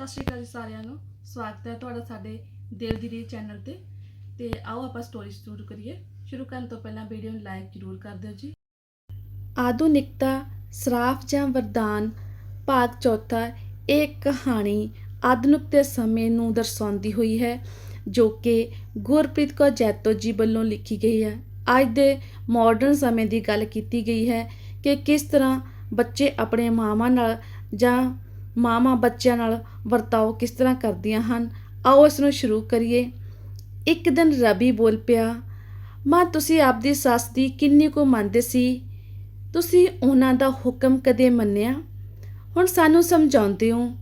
ਸਤਿ ਸ਼੍ਰੀ ਅਕਾਲ ਜੀ ਸਾਰਿਆਂ ਨੂੰ। ਸਵਾਗਤ ਹੈ ਤੁਹਾਡਾ ਸਾਡੇ ਦਿਲ ਦੀ ਰੀ ਚੈਨਲ ਤੇ। ਤੇ ਆਓ ਆਪਾਂ ਸਟੋਰੀ ਸ਼ੁਰੂ ਕਰੀਏ। ਸ਼ੁਰੂ ਕਰਨ ਤੋਂ ਪਹਿਲਾਂ ਵੀਡੀਓ ਨੂੰ ਲਾਈਕ ਜ਼ਰੂਰ ਕਰ ਦਿਓ ਜੀ। ਆਧੁਨਿਕਤਾ, ਸਰਾਫ ਜਾਂ ਵਰਦਾਨ, ਭਾਗ ਚੌਥਾ, ਇਹ ਕਹਾਣੀ ਆਧੁਨਿਕ ਦੇ ਸਮੇਂ ਨੂੰ ਦਰਸਾਉਂਦੀ ਹੋਈ ਹੈ, ਜੋ ਕਿ ਗੁਰਪ੍ਰੀਤ ਕੌਰ ਜੈਤੋ ਜੀ ਵੱਲੋਂ ਲਿਖੀ ਗਈ ਹੈ। ਅੱਜ ਦੇ ਮਾਡਰਨ ਸਮੇਂ ਦੀ ਗੱਲ ਕੀਤੀ ਗਈ ਹੈ ਕਿ ਕਿਸ ਤਰ੍ਹਾਂ ਬੱਚੇ ਆਪਣੇ ਮਾਵਾਂ ਨਾਲ ਜਾਂ ਮਾਵਾਂ ਬੱਚਿਆਂ ਨਾਲ ਵਰਤਾਓ ਕਿਸ ਤਰ੍ਹਾਂ ਕਰਦੀਆਂ ਹਨ? ਆਓ ਇਸ ਨੂੰ ਸ਼ੁਰੂ ਕਰੀਏ। ਇੱਕ ਦਿਨ ਰਵੀ ਬੋਲ ਪਿਆ, ਮਾਂ, ਤੁਸੀਂ ਆਪਦੀ ਸੱਸ ਦੀ ਕਿੰਨੀ ਕੁ ਮੰਨਦੇ ਸੀ? ਤੁਸੀਂ ਉਹਨਾਂ ਦਾ ਹੁਕਮ ਕਦੇ ਮੰਨਿਆ? ਹੁਣ ਸਾਨੂੰ ਸਮਝਾਉਂਦੇ ਹੋ।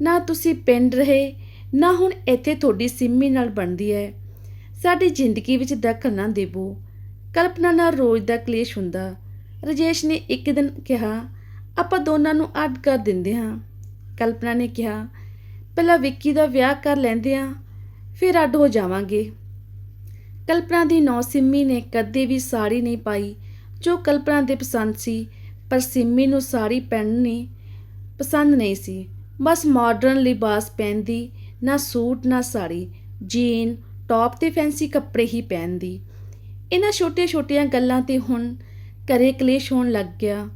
ਨਾ ਤੁਸੀਂ ਪਿੰਡ ਰਹੇ, ਨਾ ਹੁਣ ਇੱਥੇ ਤੁਹਾਡੀ ਸਿੰਮੀ ਨਾਲ ਬਣਦੀ ਹੈ। ਸਾਡੀ ਜ਼ਿੰਦਗੀ ਵਿੱਚ ਦਖਲ ਨਾ ਦੇਵੋ। ਕਲਪਨਾ ਨਾਲ ਰੋਜ਼ ਦਾ ਕਲੇਸ਼ ਹੁੰਦਾ। ਰਜੇਸ਼ ਨੇ ਇੱਕ ਦਿਨ ਕਿਹਾ, ਆਪਾਂ ਦੋਨਾਂ ਨੂੰ ਅੱਡ ਕਰ ਦਿੰਦੇ ਹਾਂ। ਕਲਪਨਾ ਨੇ ਕਿਹਾ, ਪਹਿਲਾਂ ਵਿੱਕੀ ਦਾ ਵਿਆਹ ਕਰ ਲੈਂਦੇ ਹਾਂ ਫਿਰ ਅੱਡ ਹੋ ਜਾਵਾਂਗੇ। ਕਲਪਨਾ ਦੀ ਨੌ ਸਿੰਮੀ ਨੇ ਕਦੇ ਵੀ ਸਾੜੀ ਨਹੀਂ ਪਾਈ, ਜੋ ਕਲਪਨਾ ਦੇ ਪਸੰਦ ਸੀ, ਪਰ ਸਿੰਮੀ ਨੂੰ ਸਾੜੀ ਪਹਿਨਣੀ ਪਸੰਦ ਨਹੀਂ ਸੀ। ਬਸ ਮਾਡਰਨ ਲਿਬਾਸ ਪਹਿਨਦੀ, ਨਾ ਸੂਟ, ਨਾ ਸਾੜੀ, ਜੀਨ, ਟੌਪ ਤੇ ਫੈਂਸੀ ਕੱਪੜੇ ਹੀ ਪਹਿਨਦੀ। ਇਹਨਾਂ ਛੋਟੀਆਂ-ਛੋਟੀਆਂ ਗੱਲਾਂ ਤੇ ਹੁਣ ਘਰੇ ਕਲੇਸ਼ ਹੋਣ ਲੱਗ ਗਿਆ।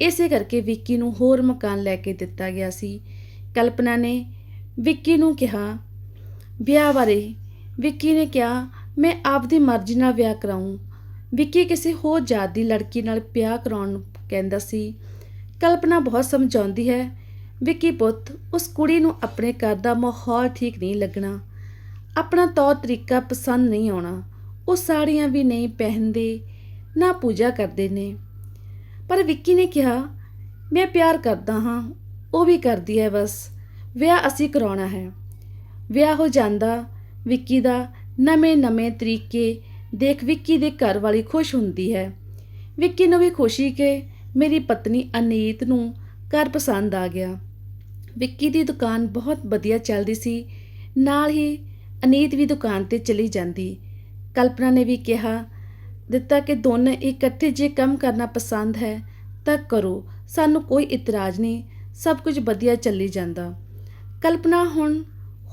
ਇਸੇ ਕਰਕੇ ਵਿੱਕੀ ਨੂੰ ਹੋਰ ਮਕਾਨ ਲੈ ਕੇ ਦਿੱਤਾ ਗਿਆ ਸੀ। ਕਲਪਨਾ ਨੇ ਵਿੱਕੀ ਨੂੰ ਕਿਹਾ, ਵਿਆਹ ਬਾਰੇ। ਵਿੱਕੀ ਨੇ ਕਿਹਾ, ਮੈਂ ਆਪਦੀ ਮਰਜ਼ੀ ਨਾਲ ਵਿਆਹ ਕਰਾਉਂ ਵਿੱਕੀ ਕਿਸੇ ਹੋਰ ਜਾਤ ਦੀ ਲੜਕੀ ਨਾਲ ਵਿਆਹ ਕਰਾਉਣ ਕਹਿੰਦਾ ਸੀ। ਕਲਪਨਾ ਬਹੁਤ ਸਮਝਾਉਂਦੀ ਹੈ, ਵਿੱਕੀ ਪੁੱਤ, ਉਸ ਕੁੜੀ ਨੂੰ ਆਪਣੇ ਘਰ ਦਾ ਮਾਹੌਲ ਠੀਕ ਨਹੀਂ ਲੱਗਣਾ। ਆਪਣਾ ਤੌਰ ਤਰੀਕਾ ਪਸੰਦ ਨਹੀਂ ਆਉਣਾ। ਉਹ ਸਾੜੀਆਂ ਵੀ ਨਹੀਂ ਪਹਿਨਦੇ, ਨਾ ਪੂਜਾ ਕਰਦੇ ਨੇ। ਪਰ ਵਿੱਕੀ ਨੇ ਕਿਹਾ, ਮੈਂ ਪਿਆਰ ਕਰਦਾ ਹਾਂ, ਉਹ ਵੀ ਕਰਦੀ ਹੈ ਬਸ, ਵਿਆਹ ਅਸੀਂ ਕਰਾਉਣਾ ਹੈ। ਵਿਆਹ ਹੋ ਜਾਂਦਾ, ਵਿੱਕੀ ਦਾ ਨਵੇਂ-ਨਵੇਂ ਤਰੀਕੇ ਦੇਖ ਵਿੱਕੀ ਦੇ ਘਰ ਵਾਲੀ ਖੁਸ਼ ਹੁੰਦੀ ਹੈ। ਵਿੱਕੀ ਨੂੰ ਵੀ ਖੁਸ਼ੀ ਕਿ ਮੇਰੀ ਪਤਨੀ ਅਨੀਤ ਨੂੰ ਘਰ ਪਸੰਦ ਆ ਗਿਆ। ਵਿੱਕੀ ਦੀ ਦੁਕਾਨ ਬਹੁਤ ਵਧੀਆ ਚੱਲਦੀ ਸੀ, ਨਾਲ ਹੀ ਅਨੀਤ ਵੀ ਦੁਕਾਨ ਤੇ ਚਲੀ ਜਾਂਦੀ। ਕਲਪਨਾ ਨੇ ਵੀ ਕਿਹਾ ਦਿੱਤਾ ਕਿ ਦੋਨੇ ਇਕੱਠੇ ਜੇ ਕੰਮ ਕਰਨਾ ਪਸੰਦ ਹੈ, ਤਾਂ ਕਰੋ। ਸਾਨੂੰ ਕੋਈ ਇਤਰਾਜ਼ ਨਹੀਂ, ਸਭ ਕੁਝ ਵਧੀਆ ਚੱਲੀ ਜਾਂਦਾ। ਕਲਪਨਾ ਹੁਣ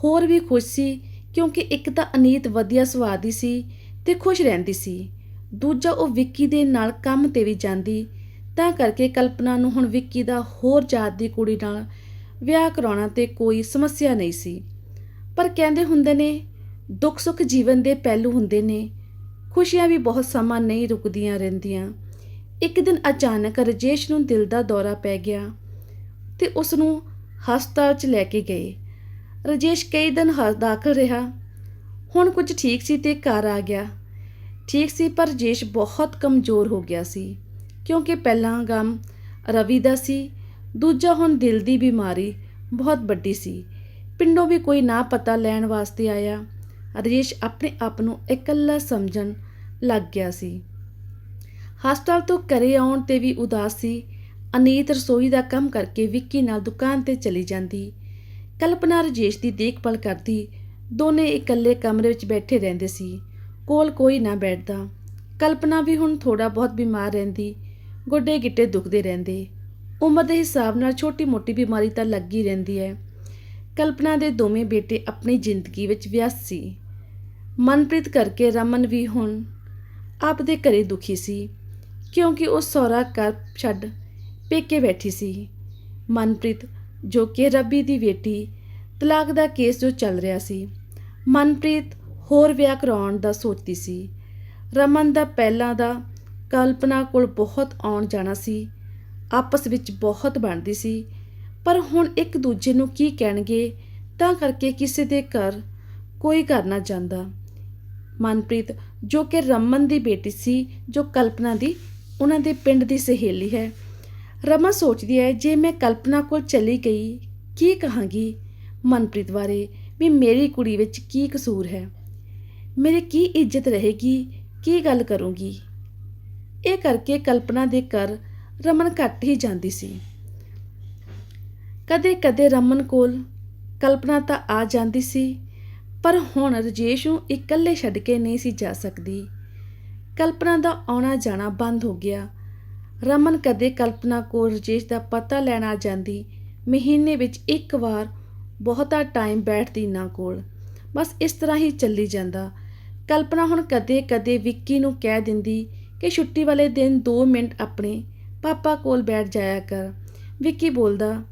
ਹੋਰ ਵੀ ਖੁਸ਼ ਸੀ, ਕਿਉਂਕਿ ਇੱਕ ਤਾਂ ਅਨੀਤ ਵਧੀਆ ਸੁਭਾਅ ਦੀ ਸੀ ਤੇ ਖੁਸ਼ ਰਹਿੰਦੀ ਸੀ। ਦੂਜਾ ਉਹ ਵਿੱਕੀ ਦੇ ਨਾਲ ਕੰਮ ਤੇ ਵੀ ਜਾਂਦੀ, ਤਾਂ ਕਰਕੇ ਕਲਪਨਾ ਨੂੰ ਹੁਣ ਵਿੱਕੀ ਦਾ ਹੋਰ ਜਾਤ ਦੀ ਕੁੜੀ ਨਾਲ ਵਿਆਹ ਕਰਾਉਣਾ ਤੇ ਕੋਈ ਸਮੱਸਿਆ ਨਹੀਂ ਸੀ। ਪਰ ਕਹਿੰਦੇ ਹੁੰਦੇ ਨੇ ਦੁੱਖ ਸੁੱਖ ਜੀਵਨ ਦੇ ਪਹਿਲੂ ਹੁੰਦੇ ਨੇ ਖੁਸ਼ੀਆਂ ਵੀ ਬਹੁਤ ਸਮਾਂ ਨਹੀਂ ਰੁਕਦੀਆਂ ਰਹਿੰਦੀਆਂ। ਇੱਕ ਦਿਨ ਅਚਾਨਕ ਰਜੇਸ਼ ਨੂੰ ਦਿਲ ਦਾ ਦੌਰਾ ਪੈ ਗਿਆ ਤੇ ਉਸ ਨੂੰ ਹਸਪਤਾਲ 'ਚ ਲੈ ਕੇ ਗਏ। ਰਜੇਸ਼ ਕਈ ਦਿਨ ਹ, ਦਾਖਲ ਰਿਹਾ। ਹੁਣ ਕੁਝ ਠੀਕ ਸੀ ਤੇ ਘਰ ਆ ਗਿਆ। ਠੀਕ ਸੀ ਪਰ ਰਜੇਸ਼ ਬਹੁਤ ਕਮਜ਼ੋਰ ਹੋ ਗਿਆ ਸੀ, ਕਿਉਂਕਿ ਪਹਿਲਾਂ ਗਮ ਰਵੀ ਦਾ ਸੀ, ਦੂਜਾ ਹੁਣ ਦਿਲ ਦੀ ਬਿਮਾਰੀ ਬਹੁਤ ਵੱਡੀ ਸੀ। ਪਿੰਡੋਂ ਵੀ ਕੋਈ ਨਾ ਪਤਾ ਲੈਣ ਵਾਸਤੇ ਆਇਆ। ਰਜੇਸ਼ ਆਪਣੇ ਆਪ ਨੂੰ ਇਕੱਲਾ ਸਮਝਣ ਲੱਗ ਗਿਆ ਸੀ। ਹਸਪਤਾਲ ਤੋਂ ਘਰੇ ਆਉਣ ਤੇ ਵੀ ਉਦਾਸ ਸੀ। ਅਨੀਤ ਰਸੋਈ ਦਾ ਕੰਮ ਕਰਕੇ ਵਿੱਕੀ ਨਾਲ ਦੁਕਾਨ ਤੇ ਚਲੀ ਜਾਂਦੀ। ਕਲਪਨਾ ਰਜੇਸ਼ ਦੀ ਦੇਖਭਾਲ ਕਰਦੀ। ਦੋਨੇ ਇਕੱਲੇ ਕਮਰੇ ਵਿੱਚ ਬੈਠੇ ਰਹਿੰਦੇ ਸੀ। ਕੋਲ ਕੋਈ ਨਾ ਬੈਠਦਾ। ਕਲਪਨਾ ਵੀ ਹੁਣ ਥੋੜਾ ਬਹੁਤ ਬਿਮਾਰ ਰਹਿੰਦੀ। ਗੋਡੇ ਗਿੱਟੇ ਦੁਖਦੇ ਰਹਿੰਦੇ। ਉਮਰ ਦੇ ਹਿਸਾਬ ਨਾਲ ਛੋਟੀ-ਮੋਟੀ ਬਿਮਾਰੀ ਤਾਂ ਲੱਗੀ ਰਹਿੰਦੀ ਹੈ। ਕਲਪਨਾ ਦੇ ਦੋਵੇਂ ਬੇਟੇ ਆਪਣੀ ਜ਼ਿੰਦਗੀ ਵਿੱਚ ਵਿਅਸਤ ਸੀ। ਮਨਪ੍ਰੀਤ ਕਰਕੇ ਰਮਨ ਵੀ ਹੁਣ ਆਪਦੇ ਘਰੇ ਦੁਖੀ ਸੀ, ਕਿਉਂਕਿ ਉਹ ਸਹੁਰਾ ਘਰ ਛੱਡ ਪੇਕੇ ਬੈਠੀ ਸੀ। ਮਨਪ੍ਰੀਤ, ਜੋ ਕਿ ਰੱਬੀ ਦੀ ਬੇਟੀ, ਤਲਾਕ ਦਾ ਕੇਸ ਜੋ ਚੱਲ ਰਿਹਾ ਸੀ, ਮਨਪ੍ਰੀਤ ਹੋਰ ਵਿਆਹ ਕਰਾਉਣ ਦਾ ਸੋਚਦੀ ਸੀ। ਰਮਨ ਦਾ ਪਹਿਲਾਂ ਦਾ ਕਲਪਨਾ ਕੋਲ ਬਹੁਤ ਆਉਣ ਜਾਣਾ ਸੀ, ਆਪਸ ਵਿੱਚ ਬਹੁਤ ਬਣਦੀ ਸੀ, ਪਰ ਹੁਣ ਇੱਕ ਦੂਜੇ ਨੂੰ ਕੀ ਕਹਿਣਗੇ, ਤਾਂ ਕਰਕੇ ਕਿਸੇ ਦੇ ਘਰ ਕੋਈ ਕਰਨਾ ਜਾਂਦਾ। ਮਨਪ੍ਰੀਤ, ਜੋ ਕਿ ਰਮਨ ਦੀ ਬੇਟੀ ਸੀ, ਜੋ ਕਲਪਨਾ ਦੀ, ਉਹਨਾਂ ਦੇ ਪਿੰਡ ਦੀ ਸਹੇਲੀ ਹੈ। ਰਮਨ ਸੋਚਦੀ ਹੈ, ਜੇ ਮੈਂ ਕਲਪਨਾ ਕੋਲ ਚਲੀ ਗਈ, ਕੀ ਕਹਾਂਗੀ ਮਨਪ੍ਰੀਤ ਬਾਰੇ? ਵੀ ਮੇਰੀ ਕੁੜੀ ਵਿੱਚ ਕੀ ਕਸੂਰ ਹੈ? ਮੇਰੀ ਕੀ ਇੱਜ਼ਤ ਰਹੇਗੀ? ਕੀ ਗੱਲ ਕਰੂੰਗੀ? ਇਹ ਕਰਕੇ ਕਲਪਨਾ ਦੇ ਘਰ ਰਮਨ ਘੱਟ ਹੀ ਜਾਂਦੀ ਸੀ। ਕਦੇ-ਕਦੇ ਰਮਨ ਕੋਲ ਕਲਪਨਾ ਤਾਂ ਆ ਜਾਂਦੀ ਸੀ। ਪਰ ਹੁਣ ਰਜੇਸ਼ ਨੂੰ ਇਕੱਲੇ ਛੱਡ ਕੇ ਨਹੀਂ ਸੀ ਜਾ ਸਕਦੀ। ਕਲਪਨਾ ਦਾ ਆਉਣਾ ਜਾਣਾ ਬੰਦ ਹੋ ਗਿਆ। ਰਮਨ ਕਦੇ ਕਲਪਨਾ ਕੋਲ ਰਜੇਸ਼ ਦਾ ਪਤਾ ਲੈਣ ਆ ਜਾਂਦੀ। ਮਹੀਨੇ ਵਿੱਚ ਇੱਕ ਵਾਰ ਬਹੁਤਾ ਟਾਈਮ ਬੈਠਦੀ ਨਾ ਕੋਲ। ਬਸ ਇਸ ਤਰ੍ਹਾਂ ਹੀ ਚੱਲੀ ਜਾਂਦਾ। ਕਲਪਨਾ ਹੁਣ ਕਦੇ-ਕਦੇ ਵਿੱਕੀ ਨੂੰ ਕਹਿ ਦਿੰਦੀ ਕਿ ਛੁੱਟੀ ਵਾਲੇ ਦਿਨ 2 ਮਿੰਟ ਆਪਣੇ ਪਾਪਾ ਕੋਲ ਬੈਠ ਜਾਇਆ ਕਰ। ਵਿੱਕੀ ਬੋਲਦਾ,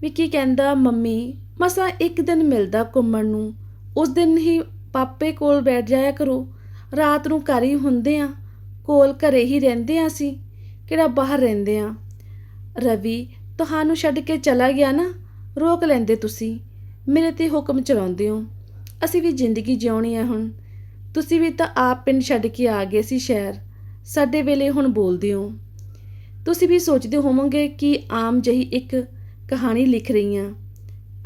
ਵਿੱਕੀ ਕਹਿੰਦਾ, ਮੰਮੀ, ਮਸਾਂ ਇੱਕ ਦਿਨ ਮਿਲਦਾ ਘੁੰਮਣ ਨੂੰ। ਉਸ ਦਿਨ ਹੀ ਪਾਪੇ ਕੋਲ ਬੈਠ ਜਾਇਆ ਕਰੋ। ਰਾਤ ਨੂੰ ਘਰ ਹੀ ਹੁੰਦੇ ਆ। ਕੋਲ ਘਰੇ ਹੀ ਰਹਿੰਦੇ ਆ ਅਸੀਂ, ਕਿਹੜਾ ਬਾਹਰ ਰਹਿੰਦੇ ਆ। ਰਵੀ, ਤੁਹਾਨੂੰ ਛੱਡ ਕੇ ਚਲਾ ਗਿਆ ਨਾ, ਰੋਕ ਲੈਂਦੇ ਤੁਸੀਂ। ਮੇਰੇ ਤੇ ਹੁਕਮ ਚਲਾਉਂਦੇ ਹੋ। ਅਸੀਂ ਵੀ ਜ਼ਿੰਦਗੀ ਜਿਉਣੀ ਹੈ ਹੁਣ। ਤੁਸੀਂ ਵੀ ਤਾਂ ਆਪ ਪਿੰਡ ਛੱਡ ਕੇ ਆ ਗਏ ਸੀ ਸ਼ਹਿਰ। ਸਾਡੇ ਵੇਲੇ ਹੁਣ ਬੋਲਦੇ ਹੋ। ਤੁਸੀਂ ਵੀ ਸੋਚਦੇ ਹੋਵੋਗੇ ਕਿ ਆਮ ਜਹੀ ਇੱਕ ਕਹਾਣੀ ਲਿਖ ਰਹੀ ਹਾਂ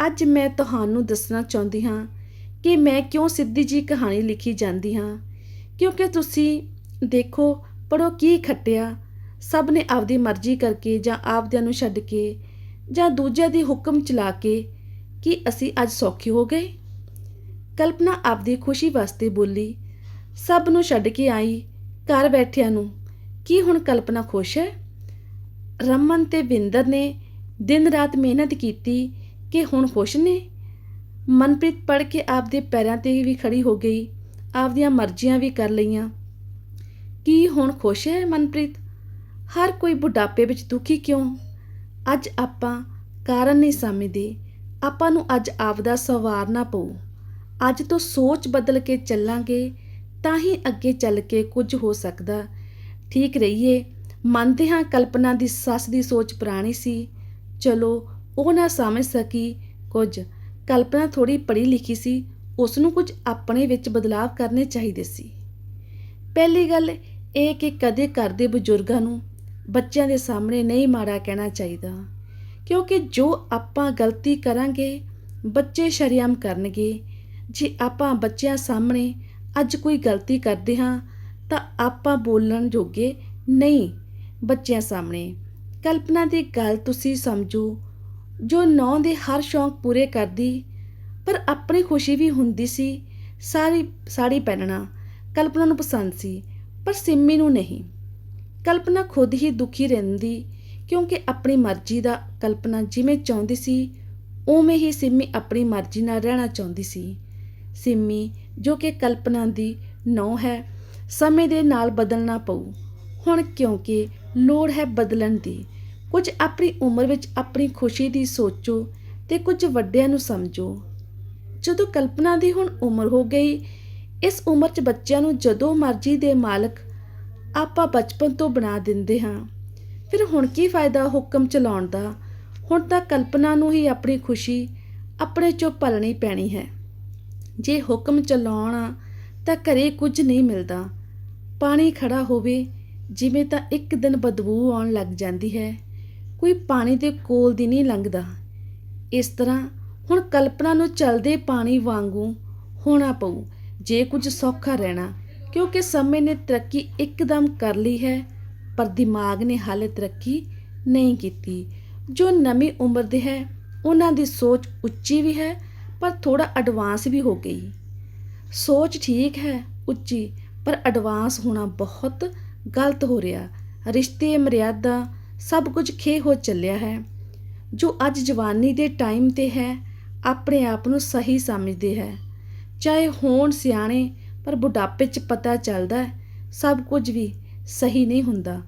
ਅੱਜ ਮੈਂ ਤੁਹਾਨੂੰ ਦੱਸਣਾ ਚਾਹੁੰਦੀ ਹਾਂ ਕਿ ਮੈਂ ਕਿਉਂ ਸਿੱਧੀ ਜੀ ਕਹਾਣੀ ਲਿਖੀ ਜਾਂਦੀ ਹਾਂ? ਕਿਉਂਕਿ ਤੁਸੀਂ ਦੇਖੋ ਪੜੋ ਕੀ ਖੱਟਿਆ। ਸਭ ਨੇ ਆਪਦੀ ਮਰਜ਼ੀ ਕਰਕੇ ਜਾਂ ਆਪਦਿਆਂ ਨੂੰ ਛੱਡ ਕੇ ਜਾਂ ਦੂਜਿਆਂ ਦੀ ਹੁਕਮ ਚਲਾ ਕੇ ਕਿ ਅਸੀਂ ਅੱਜ ਸੌਖੇ ਹੋ ਗਏ। ਕਲਪਨਾ ਆਪਦੀ ਖੁਸ਼ੀ ਵਾਸਤੇ ਬੋਲੀ, ਸਭ ਨੂੰ ਛੱਡ ਕੇ ਆਈ ਘਰ ਬੈਠਿਆਂ ਨੂੰ। ਕੀ ਹੁਣ ਕਲਪਨਾ ਖੁਸ਼ ਹੈ? ਰਮਨ ਤੇ ਵਿੰਦਰ ਨੇ ਦਿਨ ਰਾਤ ਮਿਹਨਤ ਕੀਤੀ ਕਿ ਹੁਣ ਖੁਸ਼ ਨੇ? ਮਨਪ੍ਰੀਤ ਪੜ ਕੇ ਆਪਦੇ ਪੈਰਾਂ ਤੇ ਵੀ ਖੜੀ ਹੋ ਗਈ, ਆਪਦੀਆਂ ਮਰਜ਼ੀਆਂ ਵੀ ਕਰ ਲਈਆਂ। ਕੀ ਹੁਣ ਖੁਸ਼ ਹੈ ਮਨਪ੍ਰੀਤ? ਹਰ ਕੋਈ ਬੁਢਾਪੇ ਵਿੱਚ ਦੁਖੀ ਕਿਉਂ? ਅੱਜ ਆਪਾਂ ਕਾਰਨ ਨਹੀਂ ਸਮਝਦੇ। ਆਪਾਂ ਨੂੰ ਅੱਜ ਆਪਦਾ ਸਵਾਰਨਾ ਪਊ। ਅੱਜ ਤੋਂ ਸੋਚ ਬਦਲ ਕੇ ਚੱਲਾਂਗੇ, ਤਾਂ ਹੀ ਅੱਗੇ ਚੱਲ ਕੇ ਕੁਝ ਹੋ ਸਕਦਾ। ਠੀਕ ਰਹੀਏ, ਮੰਨਦੇ ਹਾਂ ਕਲਪਨਾ ਦੀ ਸੱਸ ਦੀ ਸੋਚ ਪੁਰਾਣੀ ਸੀ। ਚਲੋ, ਉਹ ਨਾ ਸਮਝ ਸਕੀ ਕੁਝ। ਕਲਪਨਾ ਥੋੜੀ ਪੜ੍ਹੀ ਲਿਖੀ ਸੀ ਉਸ ਨੂੰ ਕੁਝ ਆਪਣੇ ਵਿੱਚ ਬਦਲਾਅ ਕਰਨੇ ਚਾਹੀਦੇ ਸੀ। ਪਹਿਲੀ ਗੱਲ ਇਹ ਕਿ ਕਦੇ ਘਰ ਦੇ ਬਜ਼ੁਰਗਾਂ ਨੂੰ ਬੱਚਿਆਂ ਦੇ ਸਾਹਮਣੇ ਨਹੀਂ ਮਾੜਾ ਕਹਿਣਾ ਚਾਹੀਦਾ, ਕਿਉਂਕਿ ਜੋ ਆਪਾਂ ਗਲਤੀ ਕਰਾਂਗੇ, ਬੱਚੇ ਸ਼ਰਮ ਕਰਨਗੇ। ਜੇ ਆਪਾਂ ਬੱਚਿਆਂ ਸਾਹਮਣੇ ਅੱਜ ਕੋਈ ਗਲਤੀ ਕਰਦੇ ਹਾਂ, ਤਾਂ ਆਪਾਂ ਬੋਲਣ ਜੋਗੇ ਨਹੀਂ ਬੱਚਿਆਂ ਸਾਹਮਣੇ। ਕਲਪਨਾ ਦੀ ਗੱਲ ਤੁਸੀਂ ਸਮਝੋ ਜੋ ਨੌ ਦੇ ਹਰ ਸ਼ੌਂਕ ਪੂਰੇ ਕਰਦੀ, ਪਰ ਆਪਣੀ ਖੁਸ਼ੀ ਵੀ ਹੁੰਦੀ ਸੀ, ਸਾਰੀ, ਸਾੜੀ ਪਹਿਨਣਾ ਕਲਪਨਾ ਨੂੰ ਪਸੰਦ ਸੀ, ਪਰ ਸਿੰਮੀ ਨੂੰ ਨਹੀਂ। ਕਲਪਨਾ ਖੁਦ ਹੀ ਦੁਖੀ ਰਹਿੰਦੀ, ਕਿਉਂਕਿ ਆਪਣੀ ਮਰਜ਼ੀ ਦਾ ਕਲਪਨਾ ਜਿਵੇਂ ਚਾਹੁੰਦੀ ਸੀ, ਉਵੇਂ ਹੀ ਸਿੰਮੀ ਆਪਣੀ ਮਰਜ਼ੀ ਨਾਲ ਰਹਿਣਾ ਚਾਹੁੰਦੀ ਸੀ। ਸਿੰਮੀ, ਜੋ ਕਿ ਕਲਪਨਾ ਦੀ ਨੌ ਹੈ, ਸਮੇਂ ਦੇ ਨਾਲ ਬਦਲਣਾ ਪਊ। ਹੁਣ ਕਿਉਂਕਿ ਲੋੜ ਹੈ ਬਦਲਣ ਦੀ ਕੁਝ ਆਪਣੀ ਉਮਰ ਵਿੱਚ ਆਪਣੀ ਖੁਸ਼ੀ ਦੀ ਸੋਚੋ ਤੇ ਕੁਝ ਵੱਡਿਆਂ ਨੂੰ ਸਮਝੋ। ਜਦੋਂ ਕਲਪਨਾ ਦੀ ਹੁਣ ਉਮਰ ਹੋ ਗਈ, ਇਸ ਉਮਰ 'ਚ ਬੱਚਿਆਂ ਨੂੰ ਜਦੋਂ ਮਰਜ਼ੀ ਦੇ ਮਾਲਕ ਆਪਾਂ ਬਚਪਨ ਤੋਂ ਬਣਾ ਦਿੰਦੇ ਹਾਂ। ਫਿਰ ਹੁਣ ਕੀ ਫਾਇਦਾ ਹੁਕਮ ਚਲਾਉਣ ਦਾ? ਹੁਣ ਤਾਂ ਕਲਪਨਾ ਨੂੰ ਹੀ ਆਪਣੀ ਖੁਸ਼ੀ ਆਪਣੇ ਚੋਂ ਭਲਣੀ ਪੈਣੀ ਹੈ। ਜੇ ਹੁਕਮ ਚਲਾਉਣਾ ਤਾਂ ਘਰੇ ਕੁਝ ਨਹੀਂ ਮਿਲਦਾ। ਪਾਣੀ ਖੜਾ ਹੋਵੇ, ਜਿਵੇਂ ਤਾਂ ਇੱਕ ਦਿਨ ਬਦਬੂ ਆਉਣ ਲੱਗ ਜਾਂਦੀ ਹੈ। ਕੋਈ ਪਾਣੀ ਦੇ ਕੋਲ ਦੀ ਨਹੀਂ ਲੰਘਦਾ। ਇਸ ਤਰ੍ਹਾਂ ਹੁਣ ਕਲਪਨਾ ਨੂੰ ਚਲਦੇ ਪਾਣੀ ਵਾਂਗੂ ਹੋਣਾ ਪਊ। ਜੇ ਕੁਝ ਸੌਖਾ ਰਹਿਣਾ, ਕਿਉਂਕਿ ਸਮੇਂ ਨੇ ਤਰੱਕੀ ਇੱਕਦਮ ਕਰ ਲਈ ਹੈ, ਪਰ ਦਿਮਾਗ ਨੇ ਹਾਲੇ ਤਰੱਕੀ ਨਹੀਂ ਕੀਤੀ। ਜੋ ਨਵੀਂ ਉਮਰ ਦੇ ਹੈ, ਉਹਨਾਂ ਦੀ ਸੋਚ ਉੱਚੀ ਵੀ ਹੈ, ਪਰ ਥੋੜਾ ਐਡਵਾਂਸ ਵੀ ਹੋ ਗਈ। ਸੋਚ ਠੀਕ ਹੈ, ਉੱਚੀ, ਪਰ ਐਡਵਾਂਸ ਹੋਣਾ ਬਹੁਤ ਗਲਤ ਹੋ ਰਿਹਾ। ਰਿਸ਼ਤੇ, ਮਰਿਆਦਾ ਸਭ ਕੁਝ ਖੇ ਹੋ ਚੱਲਿਆ ਹੈ। ਜੋ ਅੱਜ ਜਵਾਨੀ ਦੇ ਟਾਈਮ ਤੇ ਹੈ, ਆਪਣੇ ਆਪ ਨੂੰ ਸਹੀ ਸਮਝਦੇ ਹੈ। ਚਾਹੇ ਹੋਣ ਸਿਆਣੇ, ਪਰ ਬੁਢਾਪੇ 'ਚ ਪਤਾ ਚੱਲਦਾ ਸਭ ਕੁਝ ਵੀ ਸਹੀ ਨਹੀਂ ਹੁੰਦਾ।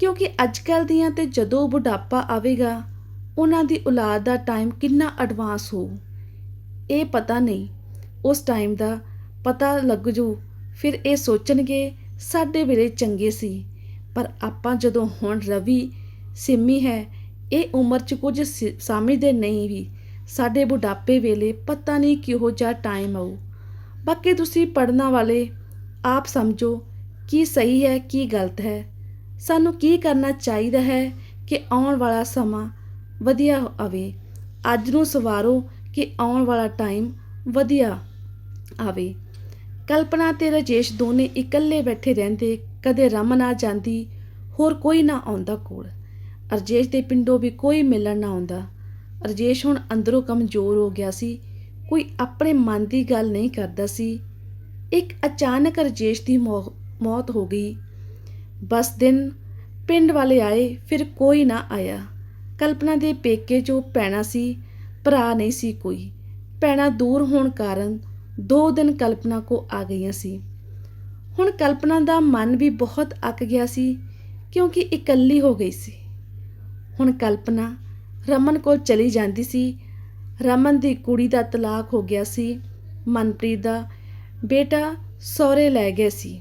ਕਿਉਂਕਿ ਅੱਜ ਕੱਲ੍ਹ ਦੀਆਂ ਤੇ ਜਦੋਂ ਬੁਢਾਪਾ ਆਵੇਗਾ, ਉਹਨਾਂ ਦੀ ਔਲਾਦ ਦਾ ਟਾਈਮ ਕਿੰਨਾ ਐਡਵਾਂਸ ਹੋਊ। ਇਹ ਪਤਾ ਨਹੀਂ। ਉਸ ਟਾਈਮ ਦਾ ਪਤਾ ਲੱਗ ਜੂ ਫਿਰ ਇਹ ਸੋਚਣਗੇ, ਸਾਡੇ ਵੇਲੇ ਚੰਗੇ ਸੀ। ਪਰ ਆਪਾਂ ਜਦੋਂ ਹੁਣ ਰਵੀ ਸਿੰਮੀ ਹੈ। ਇਹ ਉਮਰ 'ਚ ਕੁਝ ਸ- ਸਮਝਦੇ ਨਹੀਂ ਵੀ। ਸਾਡੇ ਬੁਢਾਪੇ ਵੇਲੇ ਪਤਾ ਨਹੀਂ ਕਿਹੋ ਜਿਹਾ ਟਾਈਮ ਆਊ। ਬਾਕੀ ਤੁਸੀਂ ਪੜਨਾ ਵਾਲੇ, ਆਪ ਸਮਝੋ ਕੀ ਸਹੀ ਹੈ, ਕੀ ਗਲਤ ਹੈ। ਸਾਨੂੰ ਕੀ ਕਰਨਾ ਚਾਹੀਦਾ ਹੈ ਕਿ ਆਉਣ ਵਾਲਾ ਸਮਾਂ ਵਧੀਆ ਆਵੇ। ਅੱਜ ਨੂੰ ਸਵਾਰੋ ਕਿ ਆਉਣ ਵਾਲਾ ਟਾਈਮ ਵਧੀਆ ਆਵੇ। ਕਲਪਨਾ ਤੇ ਰਜੇਸ਼ ਦੋਨੇ ਇਕੱਲੇ ਬੈਠੇ ਰਹਿੰਦੇ, ਕਦੇ ਰਮਨ ਆ ਜਾਂਦੀ, ਹੋਰ ਕੋਈ ਨਾ ਆਉਂਦਾ ਕੋਲ। ਅਰਜੇਸ਼ ਦੇ ਪਿੰਡੋਂ ਵੀ ਕੋਈ ਮਿਲਣ ਨਾ ਆਉਂਦਾ। ਰਜੇਸ਼ ਹੁਣ ਅੰਦਰੋਂ ਕਮਜ਼ੋਰ ਹੋ ਗਿਆ ਸੀ। ਕੋਈ ਆਪਣੇ ਮਨ ਦੀ ਗੱਲ ਨਹੀਂ ਕਰਦਾ ਸੀ। ਇੱਕ ਅਚਾਨਕ ਰਜੇਸ਼ ਦੀ ਮੌਤ ਹੋ ਗਈ। ਬਸ ਦਿਨ ਪਿੰਡ ਵਾਲੇ ਆਏ, ਫਿਰ ਕੋਈ ਨਾ ਆਇਆ। ਕਲਪਨਾ ਦੇ ਪੇਕੇ ਜੋ ਪੈਣਾ ਸੀ, ਭਰਾ ਨਹੀਂ ਸੀ ਕੋਈ। ਭੈਣਾਂ ਦੂਰ ਹੋਣ ਕਾਰਨ ਦੋ ਦਿਨ ਕਲਪਨਾ ਕੋ ਆ ਗਈਆਂ ਸੀ। ਹੁਣ ਕਲਪਨਾ ਦਾ ਮਨ ਵੀ ਬਹੁਤ ਅੱਕ ਗਿਆ ਸੀ, ਕਿਉਂਕਿ ਇਕੱਲੀ ਹੋ ਗਈ ਸੀ। ਹੁਣ ਕਲਪਨਾ ਰਮਨ ਕੋਲ ਚਲੀ ਜਾਂਦੀ ਸੀ। ਰਮਨ ਦੀ ਕੁੜੀ ਦਾ ਤਲਾਕ ਹੋ ਗਿਆ ਸੀ। ਮਨਪ੍ਰੀਤ ਦਾ ਬੇਟਾ ਸਹੁਰੇ ਲੈ ਗਏ ਸੀ,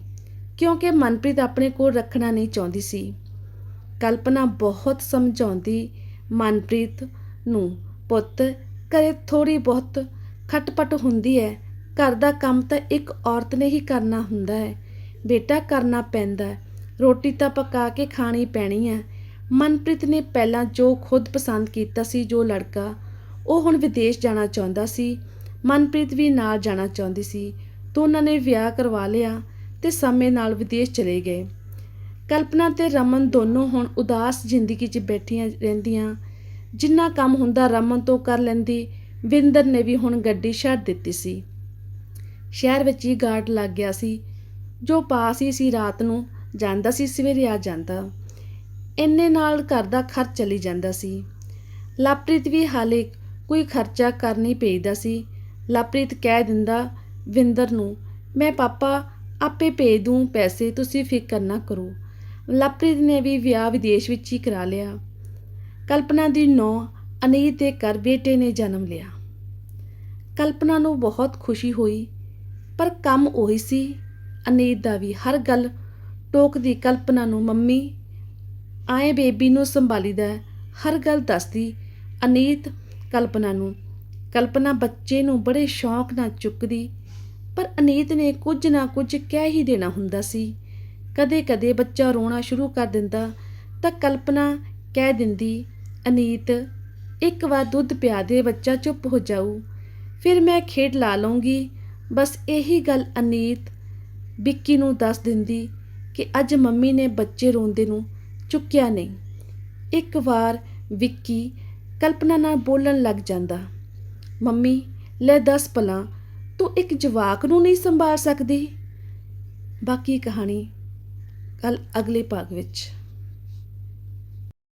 ਕਿਉਂਕਿ ਮਨਪ੍ਰੀਤ ਆਪਣੇ ਕੋਲ ਰੱਖਣਾ ਨਹੀਂ ਚਾਹੁੰਦੀ ਸੀ। ਕਲਪਨਾ ਬਹੁਤ ਸਮਝਾਉਂਦੀ ਮਨਪ੍ਰੀਤ ਨੂੰ, ਪੁੱਤ, ਘਰੇ ਥੋੜੀ ਬਹੁਤ ਖਟਪਟ ਹੁੰਦੀ ਹੈ ਘਰ ਦਾ ਕੰਮ ਤਾਂ ਇੱਕ ਔਰਤ ਨੇ ਹੀ ਕਰਨਾ ਹੁੰਦਾ ਹੈ ਬੇਟਾ ਕਰਨਾ ਪੈਂਦਾ ਰੋਟੀ ਤਾਂ ਪਕਾ ਕੇ ਖਾਣੀ ਪੈਣੀ ਹੈ ਮਨਪ੍ਰੀਤ ਨੇ ਪਹਿਲਾਂ ਜੋ ਖੁਦ ਪਸੰਦ ਕੀਤਾ ਸੀ, ਜੋ ਲੜਕਾ, ਉਹ ਹੁਣ ਵਿਦੇਸ਼ ਜਾਣਾ ਚਾਹੁੰਦਾ ਸੀ। ਮਨਪ੍ਰੀਤ ਵੀ ਨਾਲ ਜਾਣਾ ਚਾਹੁੰਦੀ ਸੀ। ਦੋਨਾਂ ਨੇ ਵਿਆਹ ਕਰਵਾ ਲਿਆ ਤੇ ਸਮੇਂ ਨਾਲ ਵਿਦੇਸ਼ ਚਲੇ ਗਏ। ਕਲਪਨਾ ਤੇ ਰਮਨ ਦੋਨੋਂ ਹੁਣ ਉਦਾਸ ਜ਼ਿੰਦਗੀ 'ਚ ਬੈਠੀਆਂ ਰਹਿੰਦੀਆਂ। ਜਿੰਨਾ ਕੰਮ ਹੁੰਦਾ ਰਮਨ ਤੋਂ ਕਰ ਲੈਂਦੀ, ਵਿੰਦਰ ਨੇ ਵੀ ਹੁਣ ਗੱਡੀ ਛੱਡ ਦਿੱਤੀ ਸੀ। ਸ਼ਹਿਰ ਵਿੱਚ ਹੀ ਗਾਰਡ ਲੱਗ ਗਿਆ ਸੀ। ਜੋ ਪਾਸ ਹੀ ਸੀ ਰਾਤ ਨੂੰ, ਜਾਂਦਾ ਸੀ, ਸਵੇਰੇ ਆ ਜਾਂਦਾ। ਇੰਨੇ ਨਾਲ ਘਰ ਦਾ ਖਰਚ ਚਲੀ ਜਾਂਦਾ ਸੀ। ਲਵਪ੍ਰੀਤ ਵੀ ਹਾਲੇ ਕੋਈ ਖਰਚਾ ਕਰ ਨਹੀਂ ਭੇਜਦਾ ਸੀ। ਲਵਪ੍ਰੀਤ ਕਹਿ ਦਿੰਦਾ, ਵਿੰਦਰ ਨੂੰ, ਮੈਂ ਪਾਪਾ, ਆਪੇ ਭੇਜ ਦੂੰ ਪੈਸੇ, ਤੁਸੀਂ ਫਿਕਰ ਨਾ ਕਰੋ। ਲਵਪ੍ਰੀਤ ਨੇ ਵੀ ਵਿਆਹ ਵਿਦੇਸ਼ ਵਿੱਚ ਹੀ ਕਰਾ ਲਿਆ। ਕਲਪਨਾ ਦੀ ਨੌ ਅਨੀਤ ਦੇ ਘਰ ਬੇਟੇ ਨੇ ਜਨਮ ਲਿਆ। ਕਲਪਨਾ ਨੂੰ ਬਹੁਤ ਖੁਸ਼ੀ ਹੋਈ, ਪਰ ਕੰਮ ਉਹੀ ਸੀ। ਅਨੀਤ ਦਾ ਵੀ ਹਰ ਗੱਲ ਟੋਕਦੀ ਕਲਪਨਾ ਨੂੰ, ਮੰਮੀ ਆਏ ਬੇਬੀ ਨੂੰ ਸੰਭਾਲੀਦਾ ਹੈ। ਹਰ ਗੱਲ ਦੱਸਦੀ। ਅਨੀਤ ਕਲਪਨਾ ਨੂੰ। ਕਲਪਨਾ ਬੱਚੇ ਨੂੰ ਬੜੇ ਸ਼ੌਂਕ ਨਾਲ ਚੁੱਕਦੀ। ਪਰ ਅਨੀਤ ਨੇ ਕੁਝ ਨਾ ਕੁਝ ਕਹਿ ਹੀ ਦੇਣਾ ਹੁੰਦਾ ਸੀ। ਕਦੇ-ਕਦੇ ਬੱਚਾ ਰੋਣਾ ਸ਼ੁਰੂ ਕਰ ਦਿੰਦਾ ਤਾਂ ਕਲਪਨਾ ਕਹਿ ਦਿੰਦੀ, ਅਨੀਤ, ਇੱਕ ਵਾਰ ਦੁੱਧ ਪਿਆ ਦੇ, ਬੱਚਾ ਚੁੱਪ ਹੋ ਜਾਊ। ਫਿਰ ਮੈਂ ਖੇਡ ਲਾ ਲਵਾਂਗੀ ਬਸ ਇਹੀ ਗੱਲ ਅਨੀਤ ਵਿੱਕੀ ਨੂੰ ਦੱਸ ਦਿੰਦੀ ਕਿ ਅੱਜ ਮੰਮੀ ਨੇ ਬੱਚੇ ਰੋਂਦੇ ਨੂੰ ਚੁੱਕਿਆ ਨਹੀਂ। ਇੱਕ ਵਾਰ ਵਿੱਕੀ ਕਲਪਨਾ ਨਾਲ ਬੋਲਣ ਲੱਗ ਜਾਂਦਾ, ਮੰਮੀ, ਲੈ ਦੱਸ ਪਲਾਂ ਤੂੰ ਇੱਕ ਜਵਾਕ ਨੂੰ ਨਹੀਂ ਸੰਭਾਲ ਸਕਦੀ? ਬਾਕੀ ਕਹਾਣੀ ਕੱਲ ਅਗਲੇ ਭਾਗ ਵਿੱਚ।